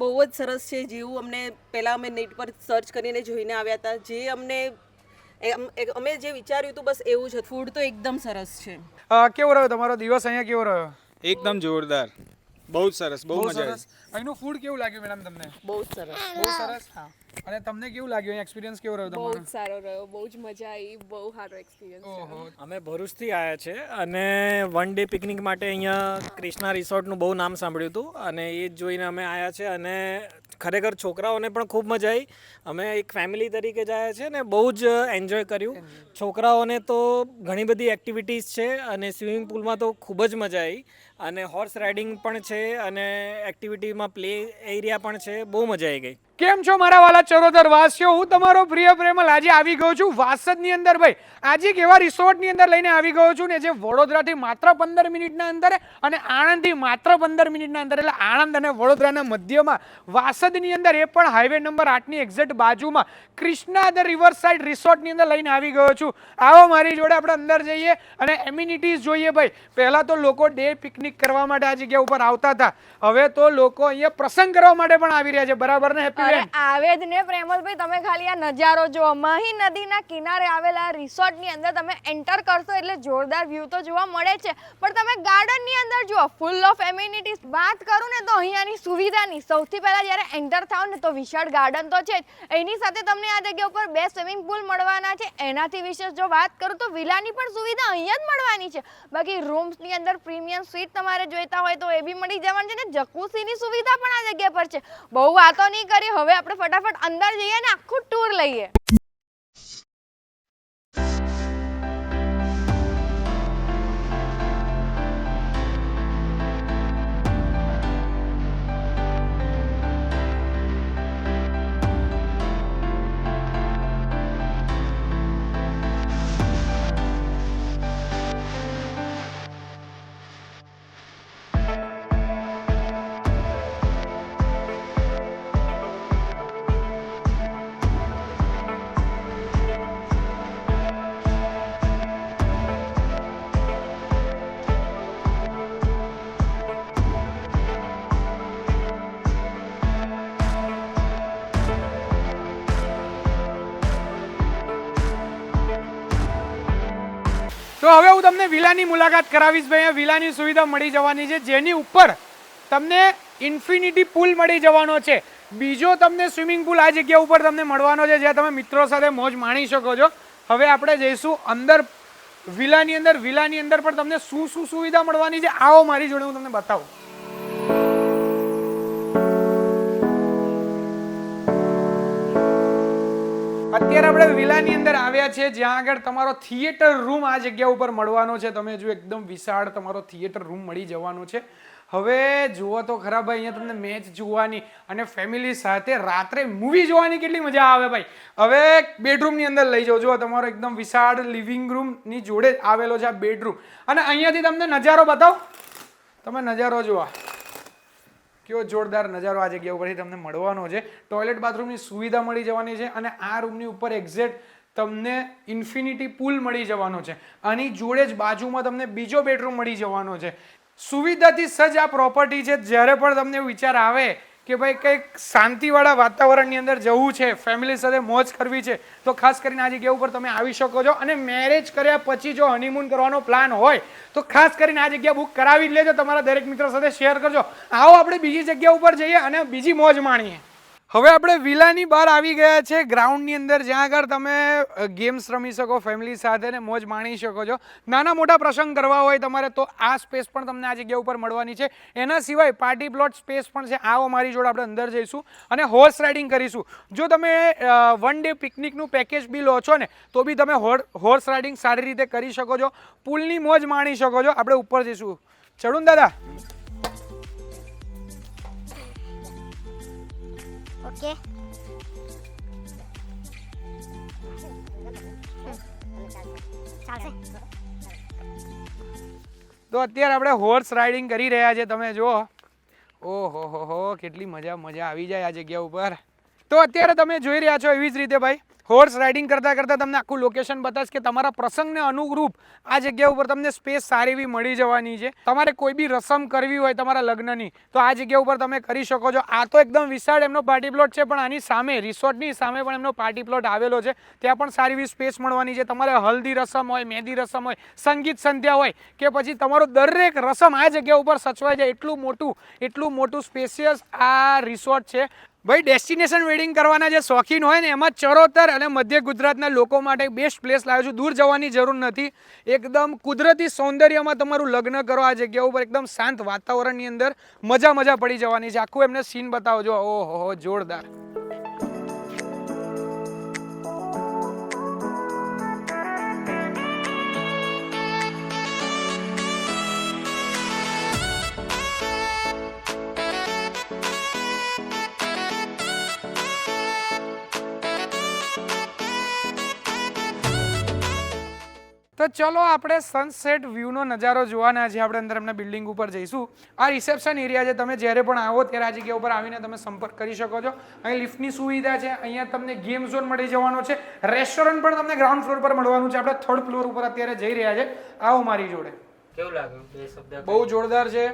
બહુ જ સરસ છે. જેવું અમને પહેલાં અમે નેટ પર સર્ચ કરીને જોઈને આવ્યા હતા. જે અમને અમ- જે વિચાર્યું હતું બસ એવું જ હતું. ફૂડ તો એકદમ સરસ છે. કેવો રહ્યો તમારો દિવસ? અહીંયા કેવો રહ્યો? એકદમ જોરદાર. બહુ જ સરસ બહુ બહુ મજા સરસ. અહીંનું ફૂડ કેવું લાગ્યું મેડમ તમને? બહુ જ સરસ. બહુ સરસ? હા. અને તમને કેવું લાગ્યું? અહીં એક્સપિરિયન્સ કેવો રહ્યો બહુ તમારો? જ સારો રહ્યો. બહુ જ મજા આવી. બહુ સારો એક્સપિરિયન્સ ઓહો. અમે ભરૂચથી આવ્યા છે અને વન ડે પિકનિક માટે અહીંયા ક્રિષ્ના રિસોર્ટનું બહુ નામ સાંભળ્યું હતું અને એ જ જોઈને અમે આવ્યા છે અને ખરેખર છોકરાઓને પણ ખૂબ મજા આવી અમે એક ફેમિલી તરીકે જાય છે ને બહુ જ એન્જોય કર્યું. છોકરાઓને તો ઘણી બધી એક્ટિવિટીઝ છે અને સ્વિમિંગ પુલમાં તો ખૂબ જ મજા આવી અને હોર્સ રાઇડિંગ પણ છે અને એક્ટિવિટીમાં પ્લે એરિયા પણ છે બહુ મજા આવી ગઈ. કેમ છો મારા વાલા ચરોતર વાસીઓ હું તમારો પ્રિય પ્રેમલ આજે આવી ગયો છું વાસદની અંદર ભાઈ. આજે એક એવા રિસોર્ટની અંદર લઈને આવી ગયો છું ને જે વડોદરાથી માત્ર પંદર મિનિટના અંતરે અને આણંદથી માત્ર પંદર મિનિટના અંતરે, એટલે આણંદ અને વડોદરાના મધ્યમાં વાસદની અંદર એ પણ હાઈવે નંબર આઠની એક્ઝેક્ટ બાજુમાં કૃષ્ણા ધ રિવર સાઇડ રિસોર્ટની અંદર લઈને આવી ગયો છું. આવો મારી જોડે આપણે અંદર જઈએ અને એમ્યુનિટીઝ જોઈએ ભાઈ. પહેલાં તો લોકો ડે પિકનિક કરવા માટે આ જગ્યા ઉપર આવતા હતા. હવે તો લોકો અહીંયા પ્રસંગ કરવા માટે પણ આવી રહ્યા છે. બરાબર ને? હેપી અરે આવે જ ને પ્રેમલભાઈ તમે ખાલી આ નજારો જુઓ. મહી નદીના કિનારે આવેલા રિસોર્ટની અંદર તમે એન્ટર કરશો એટલે જોરદાર વ્યૂ તો જોવા મળે છે. પણ તમે ગાર્ડનની અંદર જુઓ ફૂલ ઓફ એમ્યુનિટીઝ વાત કરું ને તો અહીંયાની સુવિધાની. સૌથી પહેલા જ્યારે એન્ટર થાવ ને તો વિશાળ ગાર્ડન તો છે જ. એની સાથે તમને આ જગ્યા ઉપર બે સ્વિમિંગ પુલ મળવાના છે. એનાથી વિશેષ જો વાત કરું તો વિલાની પણ સુવિધા અહીંયા જ મળવાની છે. બાકી રૂમ્સની અંદર પ્રીમિયમ સ્વીટ તમારે જોઈતા હોય તો એ બી મળી જવાની છે ને જકુસીની સુવિધા પણ આ જગ્યા પર છે. બહુ વાતો નહીં કરી હવે આપણે ફટાફટ અંદર જઈએ ને આખું ટૂર લઈએ. વિલાની મુલાકાત કરાવીશ ભાઈ. વિલાની સુવિધા મળી જવાની છે. જેની ઉપર તમને ઇન્ફિનિટી પુલ મળી જવાનો છે. બીજો તમને સ્વિમિંગ પુલ આ જગ્યા ઉપર તમને મળવાનો છે, જ્યાં તમે મિત્રો સાથે મોજ માણી શકો છો. હવે આપણે જઈશું અંદર વિલાની અંદર. વિલાની અંદર પણ તમને શું શું સુવિધા મળવાની છે, આવો મારી જોડે હું તમને બતાવું. અત્યારે આપણે વિલાની અંદર આવ્યા છે જ્યાં આગળ તમારો થિયેટર રૂમ આ જગ્યા ઉપર મળવાનો છે. તમે જો એકદમ વિશાળ તમારો થિયેટર રૂમ મળી જવાનો છે. હવે જુઓ તો ખરા ભાઈ, અહીંયા તમને મેચ જોવાની અને ફેમિલી સાથે રાત્રે મૂવી જોવાની કેટલી મજા આવે ભાઈ. હવે બેડરૂમની અંદર લઈ જાઓ. જો તમારો એકદમ વિશાળ લિવિંગ રૂમની જોડે આવેલો છે આ બેડરૂમ અને અહીંયાથી તમને નજારો બતાવો. તમે નજારો જુઓ. કેવો જોરદાર નજારો આ જગ્યા ઉપરથી તમને મળવાનો છે. ટોયલેટ બાથરૂમની સુવિધા મળી જવાની છે અને આ રૂમની ઉપર એક્ઝેક્ટ તમને ઇન્ફિનિટી પુલ મળી જવાનો છે. આની જોડે જ બાજુમાં તમને બીજો બેડરૂમ મળી જવાનો છે. સુવિધાથી સજ્જ આ પ્રોપર્ટી છે. જ્યારે પણ તમને વિચાર આવે કે ભાઈ કંઈક શાંતિવાળા વાતાવરણની અંદર જવું છે ફેમિલી સાથે મોજ કરવી છે, તો ખાસ કરીને આ જગ્યા ઉપર તમે આવી શકો છો. અને મેરેજ કર્યા પછી જો હનીમૂન કરવાનો પ્લાન હોય, તો ખાસ કરીને આ જગ્યા બુક કરાવી જ લેજો, તમારા દરેક મિત્રો સાથે શેર કરજો. આવો આપણે બીજી જગ્યા ઉપર જઈએ અને બીજી મોજ માણીએ. હવે આપણે વિલાની બહાર આવી ગયા છે. ગ્રાઉન્ડની અંદર જ્યાં આગળ તમે ગેમ્સ રમી શકો, ફેમિલી સાથે ને મોજ માણી શકો છો. નાના મોટા પ્રસંગ કરવા હોય તમારે તો આ સ્પેસ પણ તમને આ જગ્યા ઉપર મળવાની છે. એના સિવાય પાર્ટી પ્લોટ સ્પેસ પણ છે. આવો મારી જોડે આપણે અંદર જઈશું અને હોર્સ રાઇડિંગ કરીશું. જો તમે વન ડે પિકનિકનું પેકેજ બી લો છો ને, તો બી તમે હોર્સ રાઇડિંગ સારી રીતે કરી શકો છો. પુલની મોજ માણી શકો છો. આપણે ઉપર જઈશું. ચડું ને દાદા. ઓકે તો અત્યારે આપણે હોર્સ રાઇડિંગ કરી રહ્યા છે, તમે જુઓ. ઓહો, હો હો, કેટલી મજા મજા આવી જાય આ જગ્યા ઉપર. તો અત્યારે તમે જોઈ રહ્યા છો એવી જ રીતે, ભાઈ. હોર્સ રાઇડિંગ કરતાં કરતાં તમને આખું લોકેશન બતાવીશ કે તમારા પ્રસંગને અનુરૂપ આ જગ્યા ઉપર તમને સ્પેસ સારી એવી મળી જવાની છે. તમારે કોઈ બી રસમ કરવી હોય તમારા લગ્નની, તો આ જગ્યા ઉપર તમે કરી શકો છો. આ તો એકદમ વિશાળ એમનો પાર્ટી પ્લોટ છે, પણ આની સામે રિસોર્ટની સામે પણ એમનો પાર્ટી પ્લોટ આવેલો છે. ત્યાં પણ સારી એવી સ્પેસ મળવાની છે. તમારે હલ્દી રસમ હોય મહેંદી રસમ હોય, સંગીત સંધ્યા હોય, કે પછી તમારો દરેક રસમ આ જગ્યા ઉપર સચવાઈ જાય. એટલું મોટું એટલું મોટું સ્પેશિયસ આ રિસોર્ટ છે. ભાઈ ડેસ્ટિનેશન વેડિંગ કરવાના જે શોખીન હોય ને, એમાં ચરોતર અને મધ્ય ગુજરાતના લોકો માટે બેસ્ટ પ્લેસ લાવ્યો છું. દૂર જવાની જરૂર નથી. એકદમ કુદરતી સૌંદર્યમાં તમારું લગ્ન કરો આ જગ્યા ઉપર. એકદમ શાંત વાતાવરણની અંદર મજા મજા પડી જવાની છે. આખું એમને સીન બતાવજો. ઓહો, જોરદાર. તો ચલો આપણે સનસેટ વ્યૂનો નજારો જોવાના છે. આપણે અંદર એમના બિલ્ડિંગ ઉપર જઈશું. આ રિસેપ્શન એરિયા છે. તમે જ્યારે પણ આવો ત્યારે આ જગ્યા ઉપર આવીને તમે સંપર્ક કરી શકો છો. અહીં લિફ્ટની સુવિધા છે. અહીંયા તમને ગેમ ઝોન મળી જવાનો છે. રેસ્ટોરન્ટ પણ તમને ગ્રાઉન્ડ ફ્લોર પર મળવાનું છે. આપણે થર્ડ ફ્લોર ઉપર અત્યારે જઈ રહ્યા છે. આવો મારી જોડે. કેવું લાગ્યું બે શબ્દ બહુ જોરદાર છે.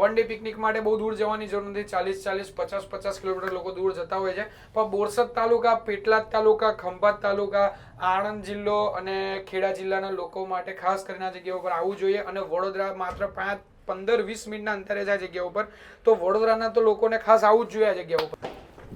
વન ડે પિકનિક માટે બહુ દૂર જવાની જરૂર નથી. ચાલીસ ચાલીસ પચાસ પચાસ કિલોમીટર લોકો દૂર જતા હોય છે. પણ બોરસદ તાલુકા પેટલાદ તાલુકા ખંભાત તાલુકા આણંદ જિલ્લો અને ખેડા જિલ્લાના લોકો માટે ખાસ કરીને આ જગ્યા ઉપર આવવું જોઈએ અને વડોદરા માત્ર પાંચ પંદર વીસ મિનિટના અંતરે જાય આ જગ્યા ઉપર. તો વડોદરાના તો લોકોને ખાસ આવવું જ જોઈએ આ જગ્યા ઉપર.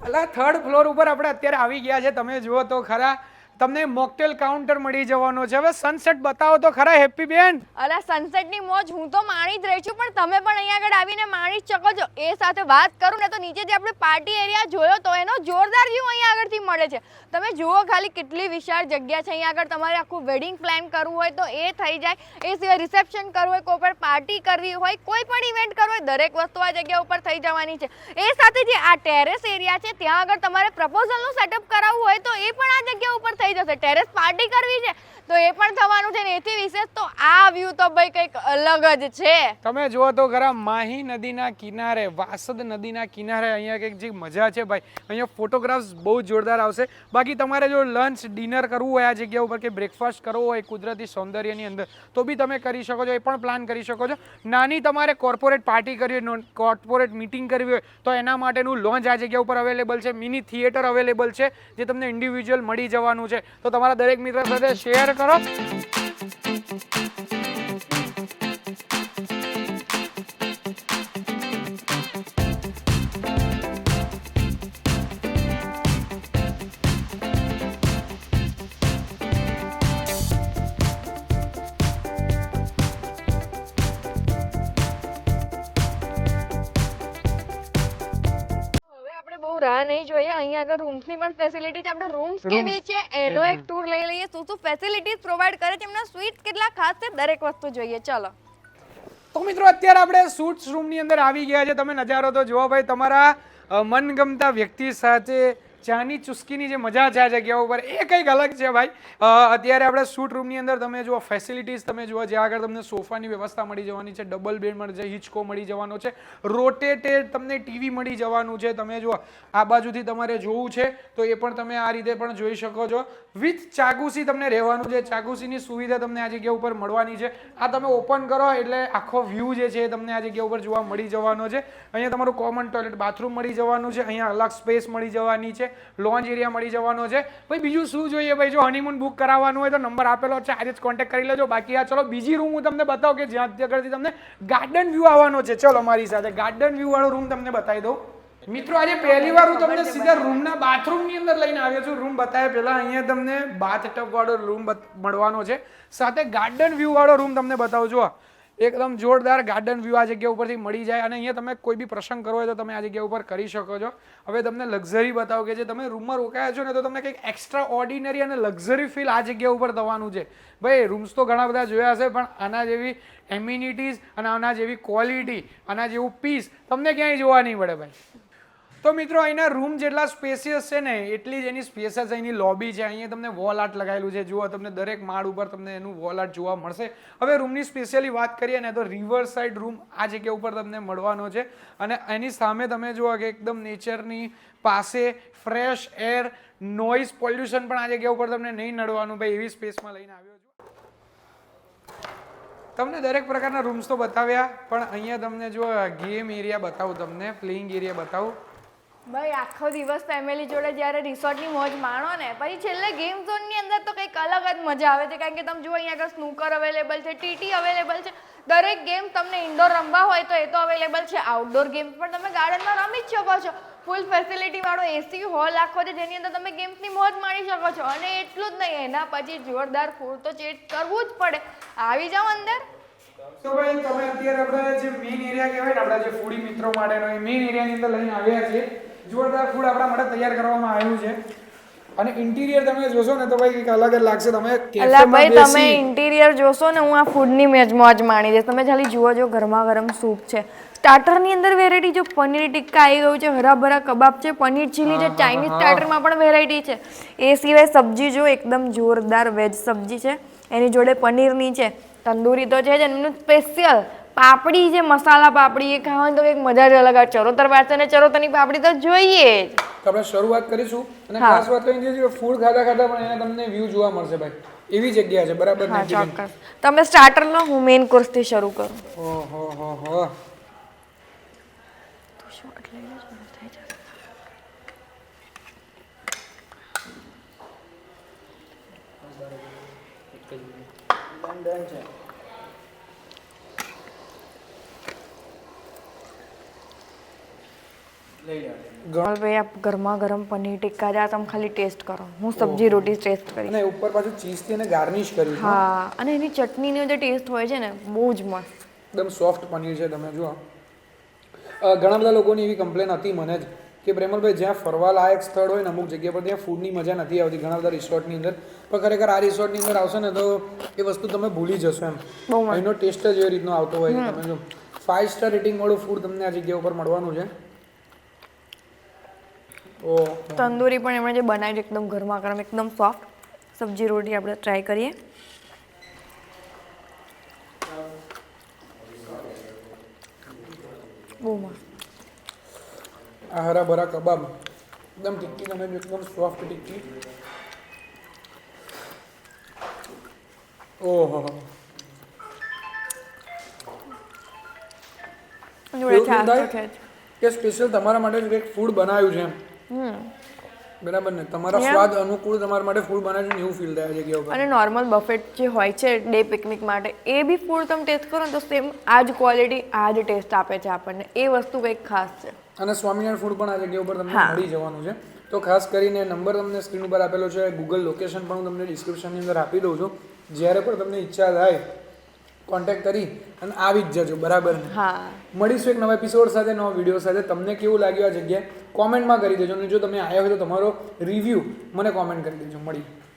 અલા થર્ડ ફ્લોર ઉપર આપણે અત્યારે આવી ગયા છે. તમે જુઓ તો ખરા. તમને મોકટેલ કાઉન્ટર મળી જવાનો છે. હવે સનસેટ બતાવો તો ખરા હેપી બેન. અરે સનસેટની મોજ હું તો માણી જ રહી છું, પણ તમે પણ અહીંયા આગળ આવીને માણી શકો છો. એ સાથે વાત કરું, ને તો નીચે જે આપણે પાર્ટી એરિયા જોયો તો એનો જોરદાર વ્યૂ અહીંયા આગળથી મળે છે. તમે જુઓ ખાલી કેટલી વિશાળ જગ્યા છે અહીંયા આગળ. તમારે આખું વેડિંગ પ્લાન કરવું હોય તો એ થઈ જાય. એ સિવાય રિસેપ્શન કરવું હોય, કોઈ પણ પાર્ટી કરવી હોય, કોઈ પણ ઇવેન્ટ કરવું હોય, દરેક વસ્તુ આ જગ્યા ઉપર થઈ જવાની છે. એ સાથે જે આ ટેરેસ એરિયા છે, ત્યાં આગળ તમારે પ્રપોઝલનું સેટઅપ કરાવવું હોય તો એ પણ આ જગ્યા ઉપર થઈ જશે. ટેરેસ પાર્ટી કરવી છે. તો એ પણ થવાનું છે ને, એથી વિશેષ તો આ વ્યૂ તો ભાઈ કંઈક અલગ જ છે. તમે જુઓ તો ખરા, માહી નદીના કિનારે, વાસદ નદીના કિનારે અહીંયા કંઈક જે મજા છે ભાઈ. અહીંયા ફોટોગ્રાફ્સ બહુ જોરદાર આવશે. બાકી તમારે જો લંચ ડિનર કરવું હોય આ જગ્યા ઉપર કે બ્રેકફાસ્ટ કરવો હોય કુદરતી સૌંદર્યની અંદર, તો બી તમે કરી શકો છો, એ પણ પ્લાન કરી શકો છો. નાની તમારે કોર્પોરેટ પાર્ટી કરવી હોય કોર્પોરેટ મિટિંગ કરવી હોય, તો એના માટેનું લોન્ચ આ જગ્યા ઉપર અવેલેબલ છે. મિની થિયેટર અવેલેબલ છે, જે તમને ઇન્ડિવિજ્યુઅલ મળી જવાનું છે. તો તમારા દરેક મિત્ર સાથે શેર કરો અહીંયા રૂમ્સની પણ ફેસિલિટી છે. આપણે રૂમ્સ કેવી છે? એનો એક ટૂર લઈ લઈએ. શું શું ફેસિલિટીઝ પ્રોવાઈડ કરે છે? એમના સ્વીટ્સ કેટલા ખાસ છે? દરેક વસ્તુ જોઈએ. ચલો. તો મિત્રો અત્યારે આપણે સૂટ્સ રૂમની અંદર આવી ગયા છે. તમે નજારો તો જુઓ ભાઈ તમારા મનગમતા વ્યક્તિ સાથે ચાની ચુસ્કીની જે મજા છે આ જગ્યા ઉપર, એ કંઈક અલગ છે ભાઈ. અત્યારે આપણે સૂટ રૂમની અંદર તમે જુઓ ફેસિલિટીઝ તમે જુઓ, જ્યાં આગળ તમને સોફાની વ્યવસ્થા મળી જવાની છે ડબલ બેડ મળી જાય હિંચકો મળી જવાનો છે રોટેટેડ તમને ટીવી મળી જવાનું છે. તમે જુઓ, આ બાજુથી તમારે જોવું છે, તો એ પણ તમે આ રીતે પણ જોઈ શકો છો. વિથ ચાકુસી તમને રહેવાનું છે. ચાકુસીની સુવિધા તમને આ જગ્યા ઉપર મળવાની છે. આ તમે ઓપન કરો, એટલે આખો વ્યૂ જે છે એ તમને આ જગ્યા ઉપર જોવા મળી જવાનો છે. અહીંયા તમારું કોમન ટોયલેટ બાથરૂમ મળી જવાનું છે. અહીંયા અલગ સ્પેસ મળી જવાની છે. લોન્જ એરિયા મળી જવાનો છે. ભાઈ, બીજું શું જોઈએ? ભાઈ, જો હનીમૂન બુક કરાવવાનું હોય તો નંબર આપેલો છે. આજે જ કોન્ટેક્ટ કરી લેજો. બાકી આ ચલો, બીજી રૂમ હું તમને બતાવું કે જ્યાં આગળથી તમને ગાર્ડન વ્યૂ આવવાનો છે. ચલો, મારી સાથે ગાર્ડન વ્યૂ વાળો રૂમ તમને બતાવી દઉં. મિત્રો, આજે પહેલી વાર હું તમને સીધા રૂમના બાથરૂમની અંદર લઈને આવ્યો છું. રૂમ બતાવ્યા પહેલા અહીંયા તમને બાથ ટબ વાળો રૂમ મળવાનો છે. સાથે ગાર્ડન વ્યૂ વાળો રૂમ તમને બતાવું છું. એકદમ જોરદાર ગાર્ડન વ્યૂ આ જગ્યા ઉપરથી મળી જાય અને અહીંયા તમે કોઈ બી પ્રસંગ કરો હોય તો તમે આ જગ્યા ઉપર કરી શકો છો. હવે તમને લક્ઝરી બતાવો કે જે તમે રૂમમાં રોકાયા છો ને તો તમને કંઈક એક્સ્ટ્રા ઓર્ડિનરી અને લક્ઝરી ફીલ આ જગ્યા ઉપર થવાનું છે. ભાઈ રૂમ્સ તો ઘણા બધા જોયા હશે, પણ આના જેવી એમ્યુનિટીઝ અને આના જેવી ક્વોલિટી આના જેવું પીસ તમને ક્યાંય જોવા નહીં મળે ભાઈ. તો મિત્રો, અહીંના રૂમ જેટલા સ્પેસિયસ છે ને, એટલી જ એની સ્પેસિયસ અહીંની લોબી છે. અહીંયા તમને વોલ આર્ટ લગાવેલું છે. જુઓ, તમને દરેક માળ ઉપર તમને એનું વોલ આર્ટ જોવા મળશે. હવે રૂમની સ્પેશિયલી વાત કરીએ ને, તો રિવર સાઇડ રૂમ આ જગ્યા ઉપર તમને મળવાનો છે. અને એની સામે તમે જુઓ કે એકદમ નેચરની પાસે ફ્રેશ એર નોઇઝ પોલ્યુશન પણ આ જગ્યા ઉપર તમને નહીં નડવાનું. ભાઈ, એવી સ્પેસમાં લઈને આવ્યો છું. તમને દરેક પ્રકારના રૂમ્સ તો બતાવ્યા, પણ અહીંયા તમને જો ગેમ એરિયા બતાવું તમને પ્લેઇંગ એરિયા બતાવું. ભાઈ, આખો દિવસ ફેમિલી જોડે જ્યારે રિસોર્ટની મોજ માણો ને, પછી છેલ્લે ગેમ ઝોનની અંદર તો કંઈક અલગ જ મજા આવે છે. કારણ કે તમે જુઓ અહીંયા આગળ સ્નૂકર અવેલેબલ છે ટીટી અવેલેબલ છે. દરેક ગેમ તમને ઇન્ડોર રમવા હોય તો એ તો અવેલેબલ છે. આઉટડોર ગેમ્સ પણ તમે ગાર્ડનમાં રમી જ શકો છો. ફૂલ ફેસિલિટી વાળો એસી હોલ આખો છે, જેની અંદર તમે ગેમ્સની મોજ માણી શકો છો. અને એટલું જ નહીં, એના પછી જોરદાર ફૂડ તો ચેટ કરવું જ પડે. આવી જાઓ અંદર. તો ભાઈ, તમે અત્યારે આપણે જે મેઇન એરિયા કહેવાય ને, આપણા જે ફૂડી મિત્રો માટેનો એ મેઇન એરિયાની અંદર લઈને આવ્યા છીએ. જોરદાર ફૂડ આપણા માટે તૈયાર કરવામાં આવ્યું છે. અને ઇન્ટિરિયર તમે જોશો ને તો ભાઈ કંઈક અલગ જ લાગશે. તમે અલા ભાઈ તમે ઇન્ટિરિયર જોશો ને હું આ ફૂડની મેજ મોજ માણી જઈશ તમે ખાલી જુઓ જો ગરમા ગરમ સૂપ છે સ્ટાર્ટરની અંદર વેરાયટી જો પનીર ટિક્કા આવી ગયું છે હરાભરા કબાબ છે પનીર ચીલી છે ચાઇનીઝ સ્ટાર્ટરમાં પણ વેરાયટી છે. એ સિવાય સબ્જી જો એકદમ જોરદાર વેજ સબ્જી છે. એની જોડે પનીરની છે તંદૂરી તો છે જ એમનું સ્પેશિયલ પાપડી જે મસાલા પાપડી એ ખાવાની તો એક મજા જ અલગ આવે. ચરોતર વાત અને ચરોતરની પાપડી તો જોઈએ જ. તો આપણે શરૂઆત કરીશું અને ખાસ વાત તો એ છે ફૂડ ખાતા ખાતા પણ એને તમને વ્યૂ જોવા મળશે ભાઈ. એવી જગ્યા છે બરાબર હા ને ચોક્કસ. તમે સ્ટાર્ટર લો હું મેઇન કોર્સથી શરૂ કરું. ઓહો હો હો. ભાઈ આપ ગરમા ગરમ પનીર ટિક્કા જા તમે ખાલી ટેસ્ટ કરો. હું સબ્જી રોટી ટેસ્ટ કરી અને ઉપર પાછું ચીઝથી એને ગાર્નિશ કર્યું છે હા. અને એની ચટણીનો જે ટેસ્ટ હોય છે ને બહુ જ મસ્ત. એકદમ સોફ્ટ પનીર છે તમે જુઓ. ઘણા બધા લોકોની એવી કમ્પ્લેન હતી મને જ કે પ્રેમલભાઈ જ્યાં ફરવા લાયક સ્થળ હોય ને અમુક જગ્યા પર ત્યાં ફૂડની મજા નથી આવતી. ઘણા બધા રિસોર્ટની અંદર. પણ ખરેખર આ રિસોર્ટની અંદર આવશે ને તો એ વસ્તુ તમે ભૂલી જશો એમ. એનો ટેસ્ટ જ એ રીતનો આવતો હોય છે તમે જો ફાઇવ સ્ટાર રેટિંગ વાળું ફૂડ તમને આ જગ્યા ઉપર મળવાનું છે. તંદૂરી પણ એમણે જે બનાવી છે એકદમ ગરમા ગરમ એકદમ સોફ્ટ સબ્જી રોટી આપણે ટ્રાય કરીએ. બહુ મસ્ત. આ હરા ભરા કબાબ. એકદમ ટિક્કી તમે એકદમ સોફ્ટ ટિક્કી ઓહો. જોડે? કે સ્પેશિયલ તમારા માટે એક ફૂડ બનાવ્યું છે એમ. બરાબર ને? તમારા સ્વાદ અનુકૂળ તમારા માટે ફૂડ બનાવ્યું છે એવું ફીલ થાય ઉપર અને નોર્મલ બફેટ જે હોય છે ડે પિકનિક માટે એ બી ફૂડ તમે ટેસ્ટ કરો ને તો સેમ આ જ ક્વોલિટી આ જ ટેસ્ટ આપે છે આપણને. એ વસ્તુ કંઈક ખાસ છે. અને સ્વામિનારાયણ ફૂડ પણ આ જગ્યા ઉપર તમને મળી જવાનું છે. તો ખાસ કરીને નંબર તમને સ્ક્રીન ઉપર આપેલો છે ગૂગલ લોકેશન પણ હું તમને ડિસ્ક્રિપ્શનની અંદર આપી દઉં છું. જ્યારે પણ તમને ઈચ્છા થાય કોન્ટેક્ટ કરી અને આવી જ જજો બરાબર હા. મળીશું એક નવા એપિસોડ સાથે નવા વીડિયો સાથે. તમને કેવું લાગ્યું આ જગ્યા કોમેન્ટમાં કરી દેજો. અને જો તમે આવ્યા હોય તો તમારો રિવ્યૂ મને કોમેન્ટ કરી દેજો. મળી